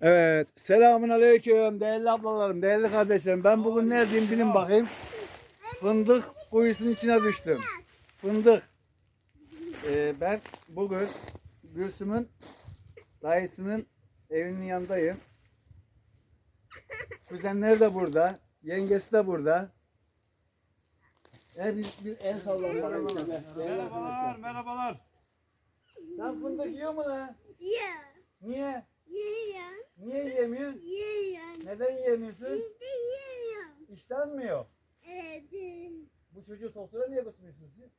Evet. Selamun aleyküm değerli ablalarım, değerli kardeşlerim. Ben bugün neredeyim bilin bakayım. Fındık kuyusunun içine düştüm. Fındık. Ee, ben bugün Gülsüm'ün dayısının evinin yanındayım. Kuzenleri de burada. Yengesi de burada. E biz bir el sallayalım. bakalım. Merhabalar, merhabalar. Sen fındık yiyor mu lan? Yeah, Niye? Yeah, Niye yemiyorsun? yeah. Neden yemiyorsun? Biz de yemiyorum. İşten mi yok? Evet. Bu çocuğu doktora niye götürmüyorsunuz siz?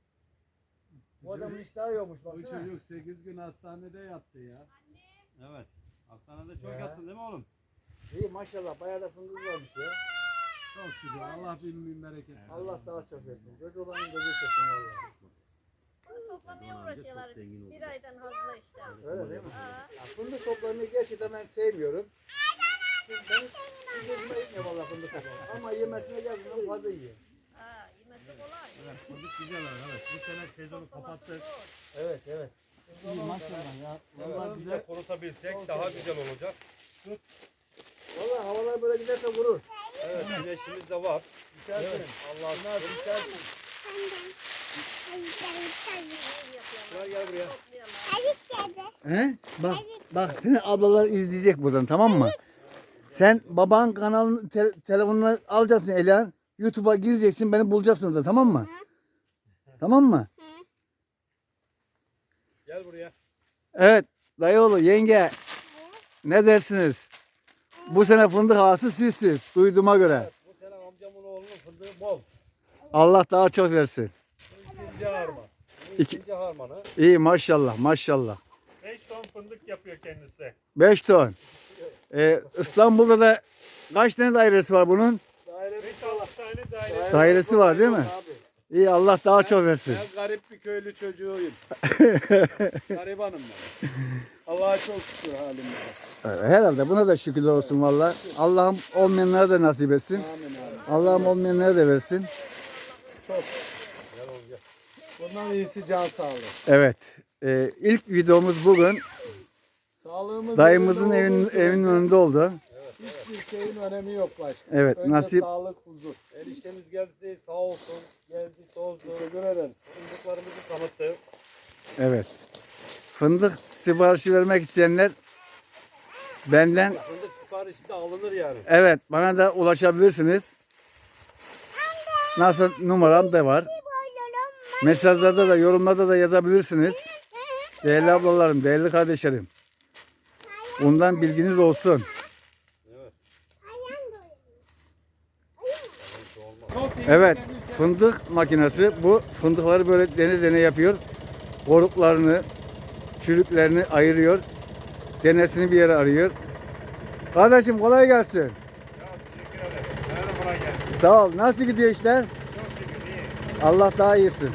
Bu adamın iştahı yokmuş Bu baksana. çocuk 8 gün hastanede yattı ya. Evet. Hastanede çok Ya. yattın değil mi oğlum? İyi maşallah bayağı da fındık varmış ya. Çok şükür. Allah bin bin bereket versin. Allah daha çok versin. Göz olanın gözü çeksin valla. Uğraşıyorlar. Bir aydan fazla işte. Öyle değil mi? Aa, Ya fındık toplamayı gerçekten ben sevmiyorum. Ben hoşuma gitmiyor valla fındık toplamak. Ama yemesine geldiğinden fazla yiyor. aa, yemesi kolay. Evet, fındık güzel var. Evet. Bu sene sezonu kapattık. Evet evet. İyi maşallah ya. Vallahi güzel. kurutabilsek daha güzel olacak. Valla havalar böyle giderse vurur. Evet, güneşimiz de var. Düşersin. Allah Bunlar düşersin. İyi yapıyorlar. gel buraya. He? Bak, bak seni ablalar izleyecek buradan tamam mı? Sen baban kanalını te- telefonunu alacaksın Ela. YouTube'a gireceksin beni bulacaksın orada tamam mı? Tamam mı? Gel buraya. Evet dayıoğlu yenge ne dersiniz? Bu sene fındık ağası sizsiz duyduğuma göre. Bu sene amcamın oğlunun fındığı bol. Allah daha çok versin. İkinci harman. İki- ikinci harmanı. İyi maşallah maşallah. 5 ton fındık yapıyor kendisi. 5 ton. Ee, İstanbul'da da kaç tane dairesi var bunun? Daire 5 tane daire. Dairesi var değil mi? İyi Allah daha çok versin. Ben garip bir köylü çocuğuyum. Garibanım ben. Allah'a çok şükür halimde. Evet, Herhalde buna da şükürler olsun valla. Allah'ım olmayanlara da nasip etsin. Amin abi. Allah'ım olmayanlara da versin. Bundan iyisi can sağlığı. Evet. Ee, ilk videomuz bugün Sağlığımız dayımızın evinin, evinin önünde oldu. Hiçbir şeyin önemi yok başka. Evet, Önce nasip- sağlık, huzur. Eniştemiz geldi sağ olsun. Geldi tozdu. Teşekkür ederiz. Fındıklarımızı tanıttı. Evet. Fındık siparişi vermek isteyenler benden Fındık siparişi de alınır yani. evet bana da ulaşabilirsiniz. Nasıl numaram da var. Mesajlarda da yorumlarda da yazabilirsiniz. Değerli ablalarım, değerli kardeşlerim. Bundan bilginiz olsun. Evet, fındık makinesi bu fındıkları böyle dene dene yapıyor. Koruklarını, çürüklerini ayırıyor. Denesini bir yere arıyor. Kardeşim kolay gelsin. Teşekkür ederim. Sana da kolay gelsin. Sağ ol. Nasıl gidiyor işler? Allah daha iyisin.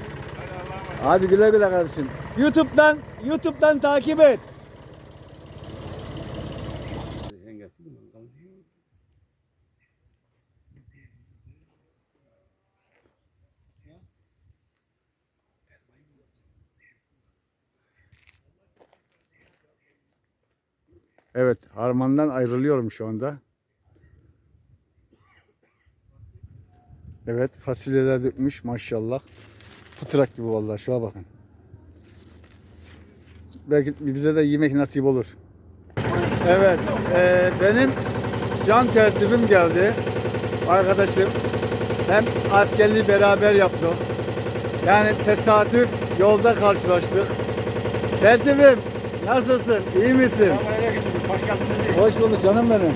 Hadi güle güle kardeşim. YouTube'dan YouTube'dan takip et. Evet, harmandan ayrılıyorum şu anda. Evet, fasulyeler dökmüş maşallah. Fıtırak gibi vallahi şuna bakın. Belki bize de yemek nasip olur. Evet, eee, benim can tertibim geldi. Arkadaşım hem askerliği beraber yaptık. Yani tesadüf yolda karşılaştık. Tertibim nasılsın? İyi misin? Hoş bulduk canım benim.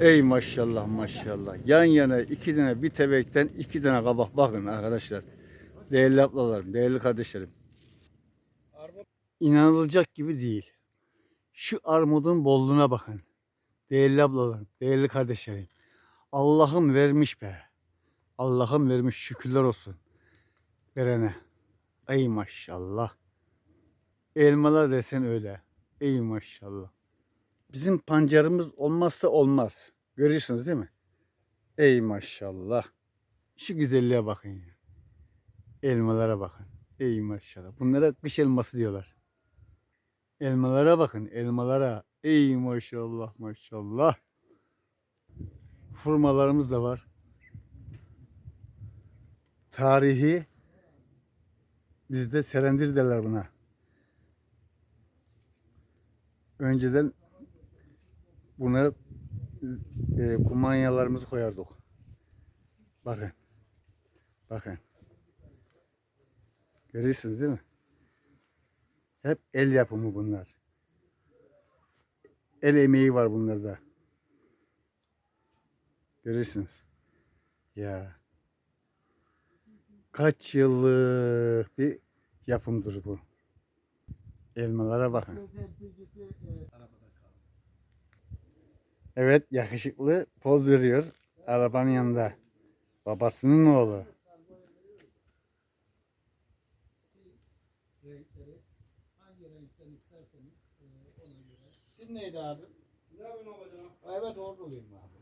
Ey maşallah maşallah. Yan yana iki tane bir tebekten iki tane kabak bakın arkadaşlar. Değerli ablalarım, değerli kardeşlerim. İnanılacak gibi değil. Şu armudun bolluğuna bakın. Değerli ablalarım, değerli kardeşlerim. Allah'ım vermiş be. Allah'ım vermiş şükürler olsun. Verene. Ey maşallah. Elmalar desen öyle. Ey maşallah. Bizim pancarımız olmazsa olmaz. Görüyorsunuz değil mi? Ey maşallah. Şu güzelliğe bakın ya. Elmalara bakın. Ey maşallah. Bunlara kış elması diyorlar. Elmalara bakın, elmalara. Ey maşallah maşallah. Furmalarımız da var. Tarihi bizde serendir derler buna. Önceden buna e, kumanyalarımızı koyardık. Bakın. Bakın. Görüyorsunuz değil mi? Hep el yapımı bunlar. El emeği var bunlarda. Görüyorsunuz. Ya. Kaç yıllık bir yapımdır bu. Elmalara bakın. Evet yakışıklı poz veriyor arabanın yanında. Babasının oğlu. Renkleri hangi renkten isterseniz ona göre. Sizin neydi abi? Evet orduluyum abi.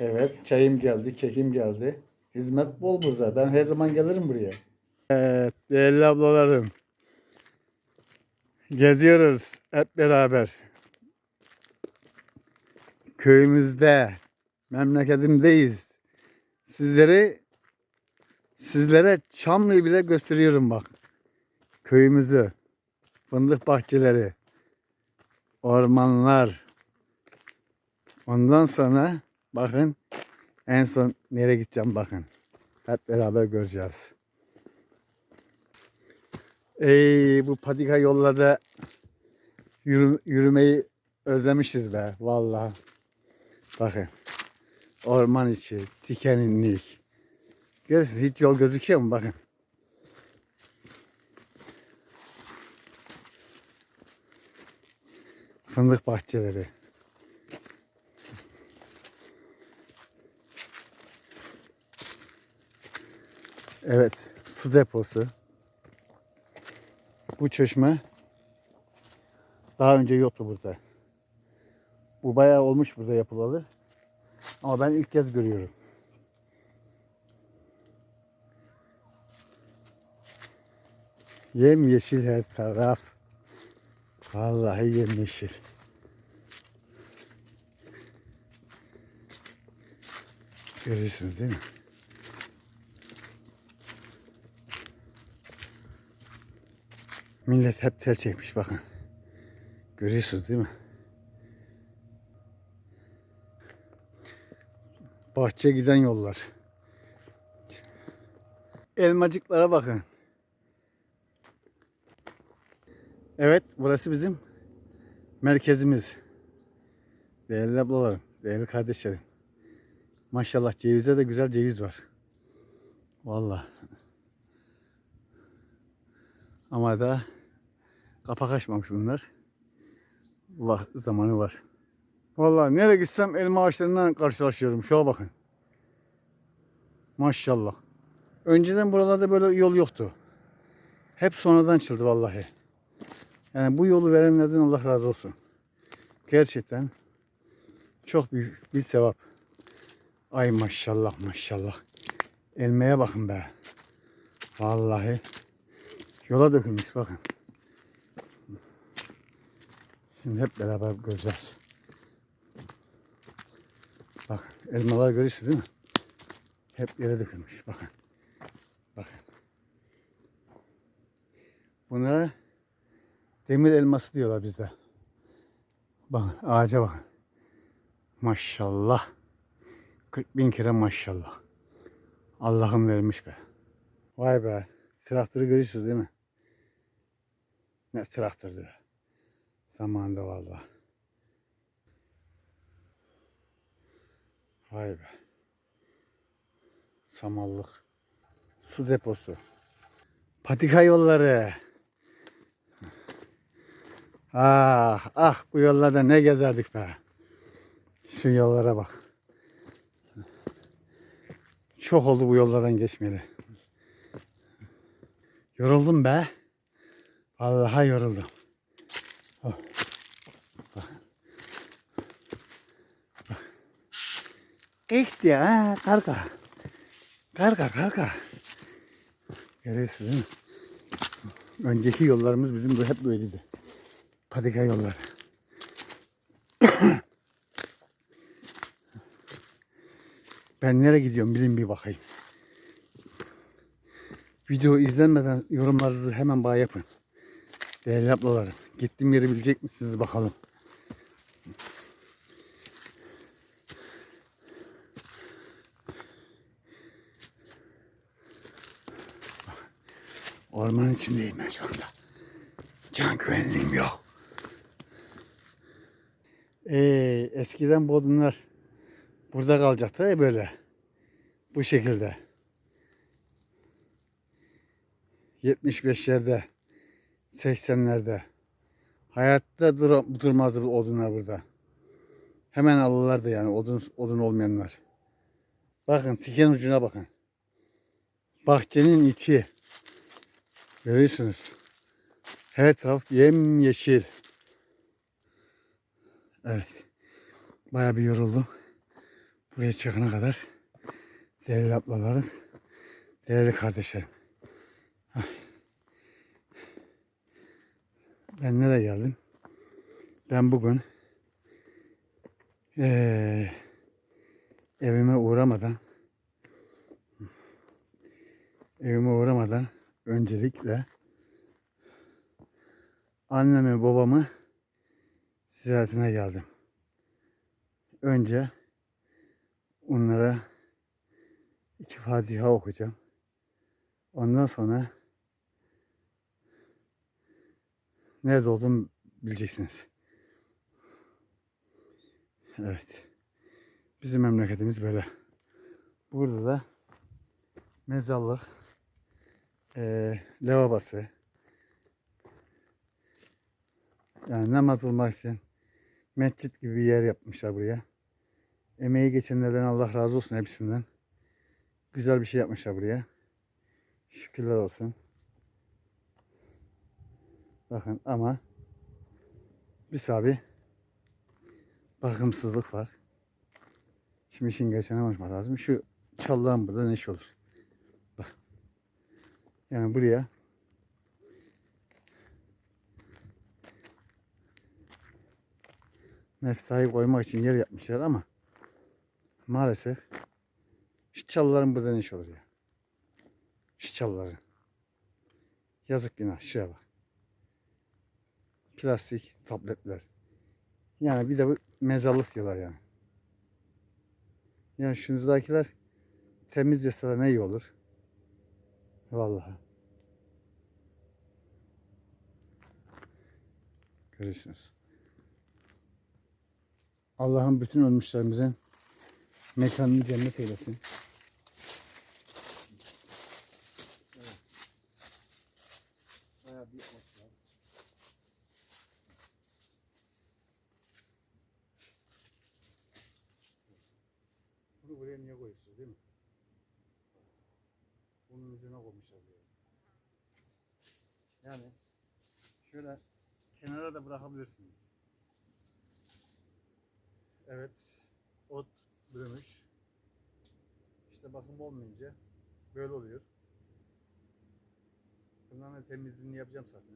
Evet çayım geldi, kekim geldi. Hizmet bol burada. Ben her zaman gelirim buraya. Evet değerli ablalarım. Geziyoruz hep beraber. Köyümüzde, memleketimdeyiz. Sizleri sizlere Çamlı'yı bile gösteriyorum bak. Köyümüzü, fındık bahçeleri, ormanlar. Ondan sonra bakın en son nereye gideceğim bakın. Hep beraber göreceğiz. Ey bu patika yollarda yürü- yürümeyi özlemişiz be vallahi. Bakın. Orman içi, dikenlik. Görüyorsunuz hiç yol gözüküyor mu? Bakın. Fındık bahçeleri. Evet, su deposu. Bu çeşme daha önce yoktu burada. Bu bayağı olmuş burada yapılalı. Ama ben ilk kez görüyorum. Yem yeşil her taraf. Vallahi yem yeşil. Görüyorsunuz değil mi? Millet hep tel çekmiş bakın. Görüyorsunuz değil mi? Bahçeye giden yollar. Elmacıklara bakın. Evet burası bizim merkezimiz. Değerli ablalarım, değerli kardeşlerim. Maşallah cevize de güzel ceviz var. Vallahi. Ama da kapak açmamış bunlar. Var, zamanı var. Vallahi nereye gitsem elma ağaçlarından karşılaşıyorum. Şuna bakın. Maşallah. Önceden buralarda böyle yol yoktu. Hep sonradan açıldı vallahi. Yani bu yolu verenlerden Allah razı olsun. Gerçekten çok büyük bir sevap. Ay maşallah maşallah. Elmeye bakın be. Vallahi yola dökülmüş bakın. Şimdi hep beraber göreceğiz. Bak elmalar görüyorsunuz değil mi? Hep yere dökülmüş. Bakın. Bakın. Bunlara demir elması diyorlar bizde. Bakın ağaca bakın. Maşallah. 40 bin kere maşallah. Allah'ım vermiş be. Vay be. Traktörü görüyorsunuz değil mi? Ne traktördü be. Zamanında vallahi. Vay be. Samallık. Su deposu. Patika yolları. Ah ah bu yollarda ne gezerdik be. Şu yollara bak. Çok oldu bu yollardan geçmeli. Yoruldum be. Vallahi yoruldum. Oh. Bak. Bak. İşte ha karga. Karga karga. Görüyorsunuz değil mi? Önceki yollarımız bizim bu hep böyleydi. Patika yolları. ben nereye gidiyorum bilin bir bakayım. Video izlenmeden yorumlarınızı hemen bana yapın. Değerli ablalarım. Gittiğim yeri bilecek misiniz bakalım. Ormanın içindeyim ben şu anda. Can güvenliğim yok. Ee, eskiden bu odunlar burada kalacaktı ya böyle. Bu şekilde. 75'lerde 80'lerde hayatta dur durmazdı bu odunlar burada. Hemen alırlardı yani odun odun olmayanlar. Bakın tiken ucuna bakın. Bahçenin içi. Görüyorsunuz. Her taraf yemyeşil. Evet. Bayağı bir yoruldum. Buraya çıkana kadar. Değerli ablalarım. Değerli kardeşlerim. Ben nereye geldim? Ben bugün eee, evime uğramadan evime uğramadan öncelikle annemi babamı ziyaretine geldim. Önce onlara iki Fatiha okuyacağım. Ondan sonra nerede olduğumu bileceksiniz. Evet. Bizim memleketimiz böyle. Burada da mezarlık, eee lavabası, yani namaz kılmak için mescit gibi bir yer yapmışlar buraya. Emeği geçenlerden Allah razı olsun hepsinden. Güzel bir şey yapmışlar buraya. Şükürler olsun. Bakın ama bir sabi bakımsızlık var. Şimdi işin geçene lazım. Şu çalıların burada ne iş olur? Yani buraya mefsayı koymak için yer yapmışlar ama maalesef şu çalıların burada ne iş olur ya? Şu çalıların. Yazık günah. Şuraya bak. Plastik tabletler. Yani bir de bu mezarlık diyorlar yani. Yani şuradakiler temiz yasalar ne iyi olur. Vallahi. Görüyorsunuz. Allah'ın bütün ölmüşlerimizin mekanını cennet eylesin. Bayağı bir ot var. Bunu buraya niye koyuyorsunuz değil mi? Bunun üzerine koymuşlar buraya. Yani şöyle kenara da bırakabilirsiniz. Evet. Ot bürümüş. İşte bakım olmayınca böyle oluyor. Bunların temizliğini yapacağım zaten.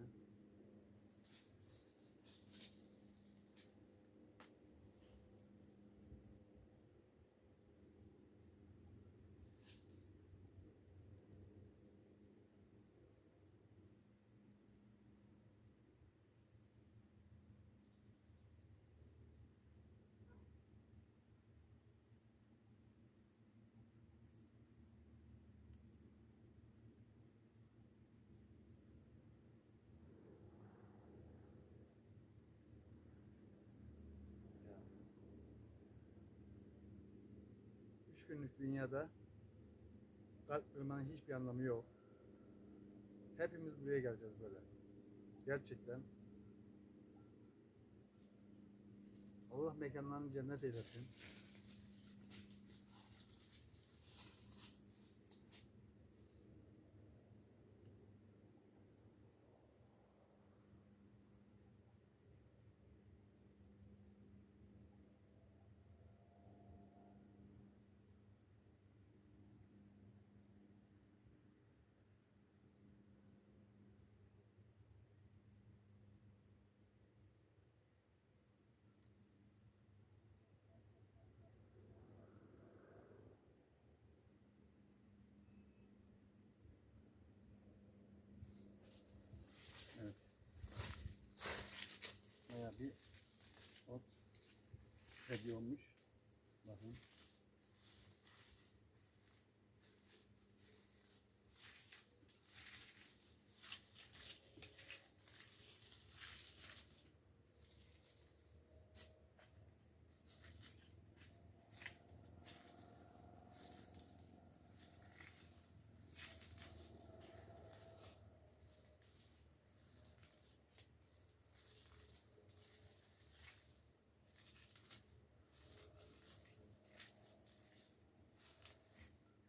Günlük dünyada kalp kırmanın hiçbir anlamı yok. Hepimiz buraya geleceğiz böyle. Gerçekten. Allah mekanlarını cennet eylesin.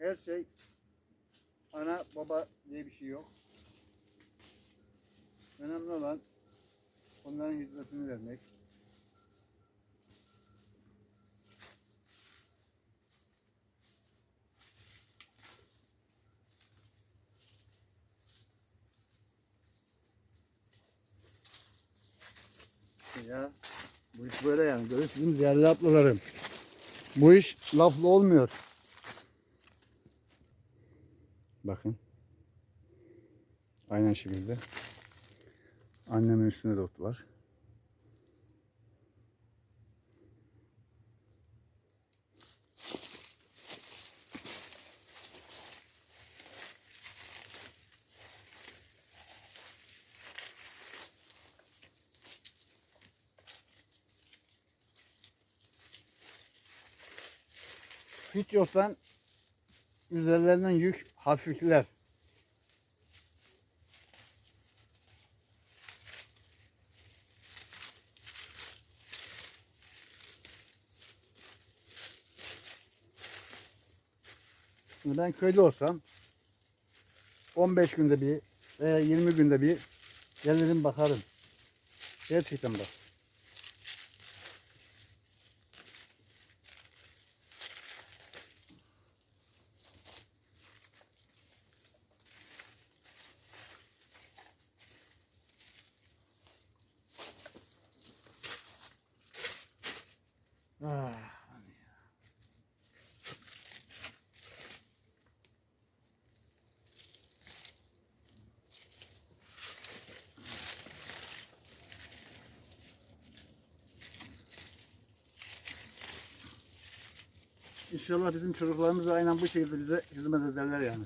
Her şey ana baba diye bir şey yok. Önemli olan onların hizmetini vermek. Ya bu iş böyle yani. Görüyorsunuz değerli ablalarım. Bu iş laflı olmuyor. Bakın. Aynen şekilde. Annemin üstünde de ot var. Hiç yoksan üzerlerinden yük hafifler. Ben köylü olsam 15 günde bir veya 20 günde bir gelirim bakarım. Gerçekten bak. Ah. İnşallah bizim çocuklarımız da aynen bu şekilde bize hizmet ederler yani.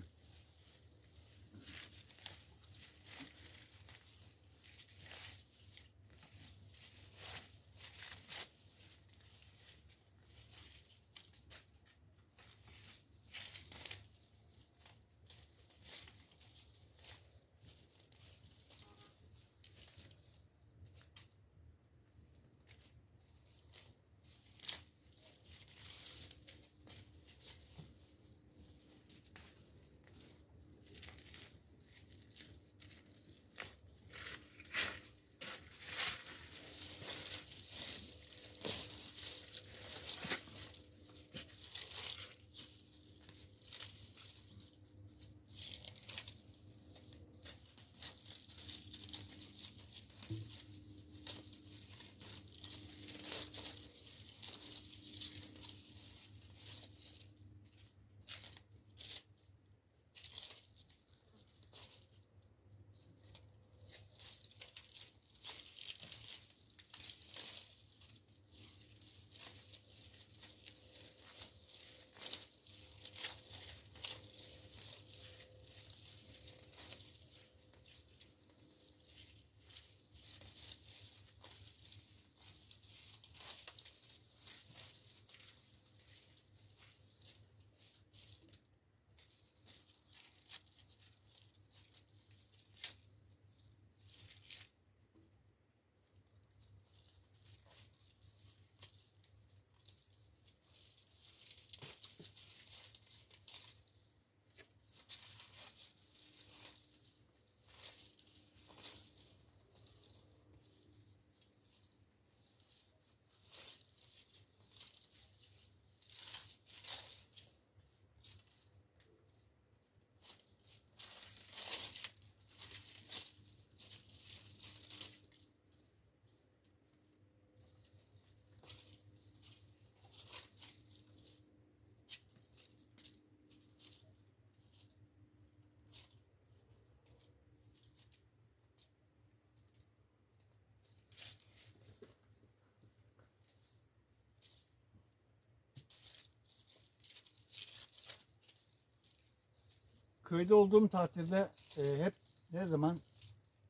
Köyde olduğum takdirde e, hep her zaman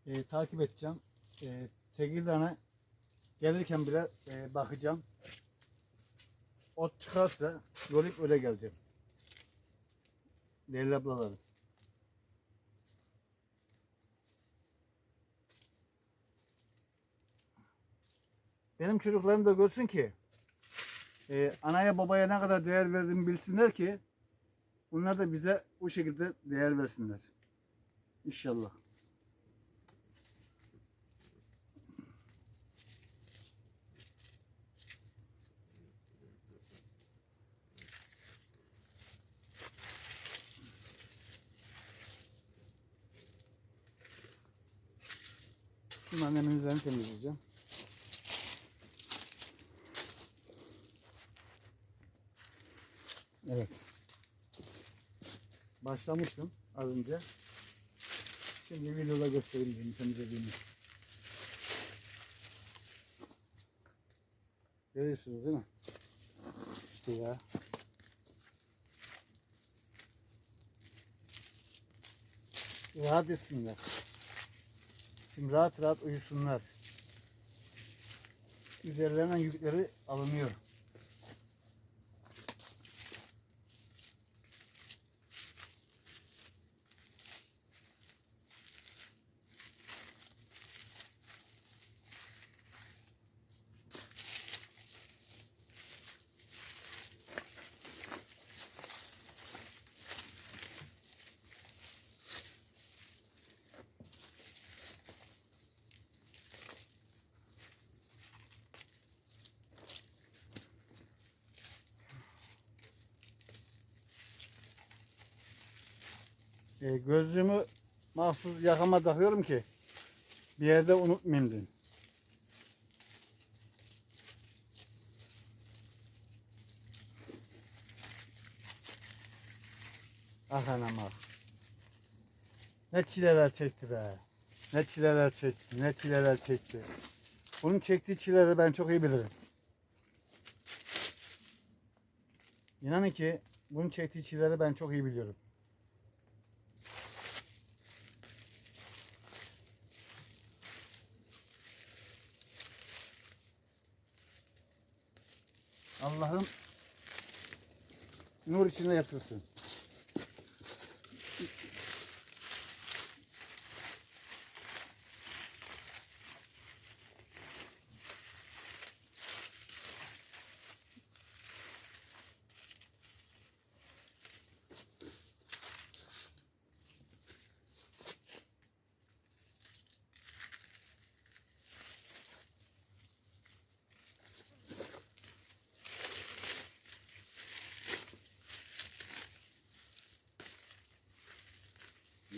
e, takip edeceğim. E, Tekirdağ'a gelirken bile e, bakacağım. Ot çıkarsa yolup öyle geleceğim. Değerli ablalarım. Benim çocuklarım da görsün ki e, anaya babaya ne kadar değer verdiğimi bilsinler ki bunlar da bize bu şekilde değer versinler. İnşallah. Şimdi annemin üzerini temizleyeceğim. Evet. Başlamıştım az önce. Şimdi videoda göstereyim benim temizlediğimi. Görüyorsunuz değil mi? İşte ya. Rahat etsinler. Şimdi rahat rahat uyusunlar. Üzerlerinden yükleri alınıyor. Gözlüğümü mahsus yakama takıyorum ki bir yerde unutmayayım dedim. Ah anam ah. Ne çileler çekti be. Ne çileler çekti, ne çileler çekti. Bunun çektiği çileleri ben çok iyi bilirim. İnanın ki bunun çektiği çileleri ben çok iyi biliyorum. Allah'ım nur içinde yatırsın.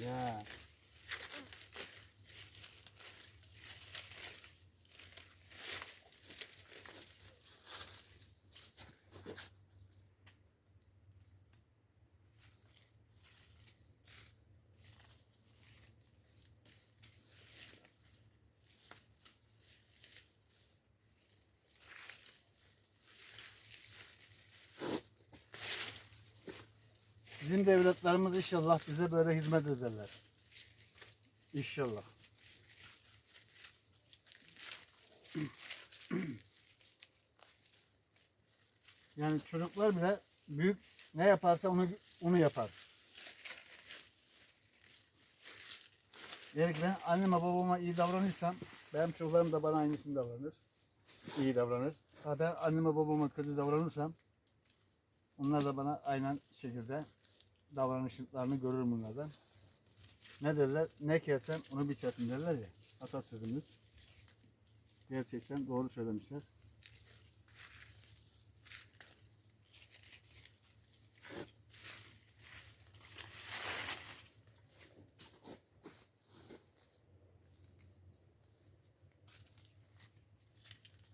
Ya. Bizim de evlatlarımız inşallah bize böyle hizmet ederler. İnşallah. Yani çocuklar bile büyük ne yaparsa onu onu yapar. Ki ben anneme babama iyi davranırsam benim çocuklarım da bana aynısını davranır. İyi davranır. Ha anneme babama kötü davranırsam onlar da bana aynen şekilde davranışlarını görür bunlardan. Ne derler? Ne kersen onu biçersin derler ya. Atasözümüz. Gerçekten doğru söylemişler.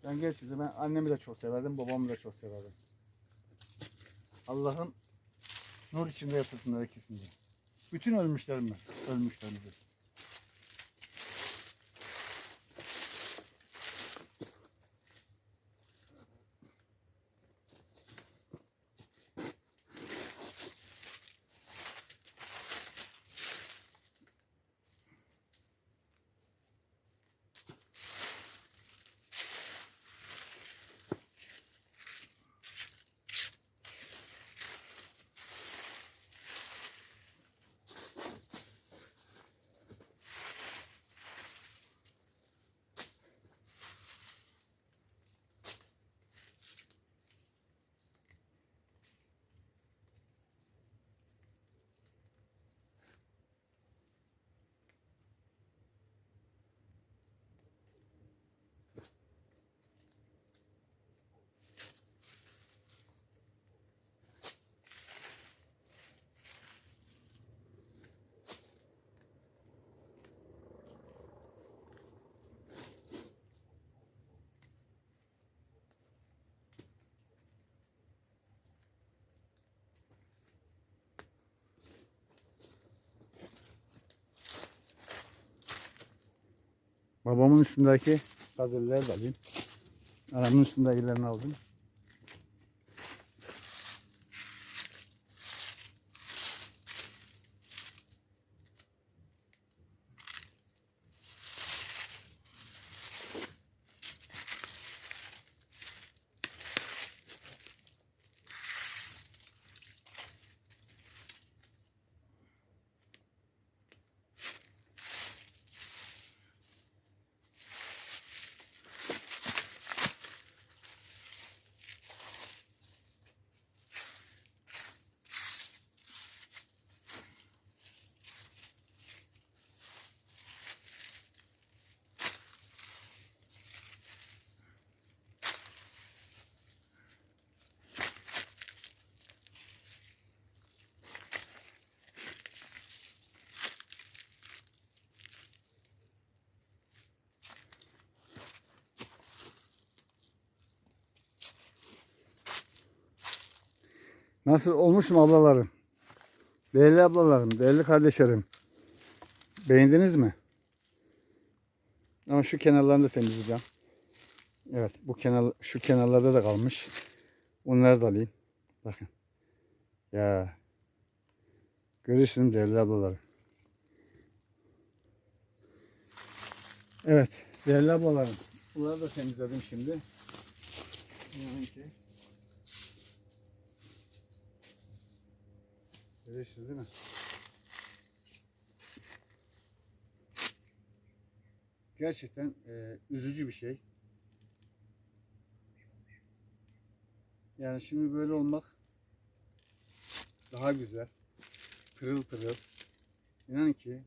Ben gerçekten ben annemi de çok severdim, babamı da çok severdim. Allah'ım nur içinde yatırsınlar ikisini de. Bütün ölmüşlerimi, ölmüşlerimizi. Babamın üstündeki gazelleri de alayım. Anamın üstündekilerini aldım. Nasıl olmuşum ablalarım? Değerli ablalarım, değerli kardeşlerim. Beğendiniz mi? Ama şu kenarlarını da temizleyeceğim. Evet, bu kenar şu kenarlarda da kalmış. Onları da alayım. Bakın. Ya. Görürsünüz değerli ablalarım. Evet, değerli ablalarım. Bunları da temizledim şimdi. Bunlarınki. Görüyorsunuz değil mi? Gerçekten e, üzücü bir şey. Yani şimdi böyle olmak daha güzel. Pırıl pırıl. İnanın ki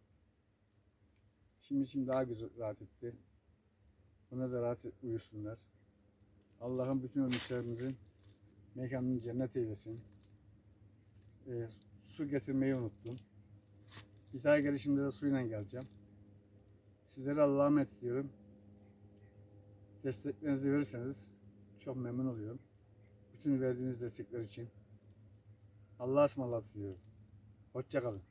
şimdi şimdi daha güzel rahat etti. Buna da rahat uyusunlar. Allah'ın bütün ölmüşlerimizin mekanını cennet eylesin. E, su getirmeyi unuttum. Bir daha gelişimde de suyla geleceğim. Sizlere Allah'a emanet diyorum. Desteklerinizi verirseniz çok memnun oluyorum. Bütün verdiğiniz destekler için. Allah'a ısmarladık diyorum. Hoşçakalın.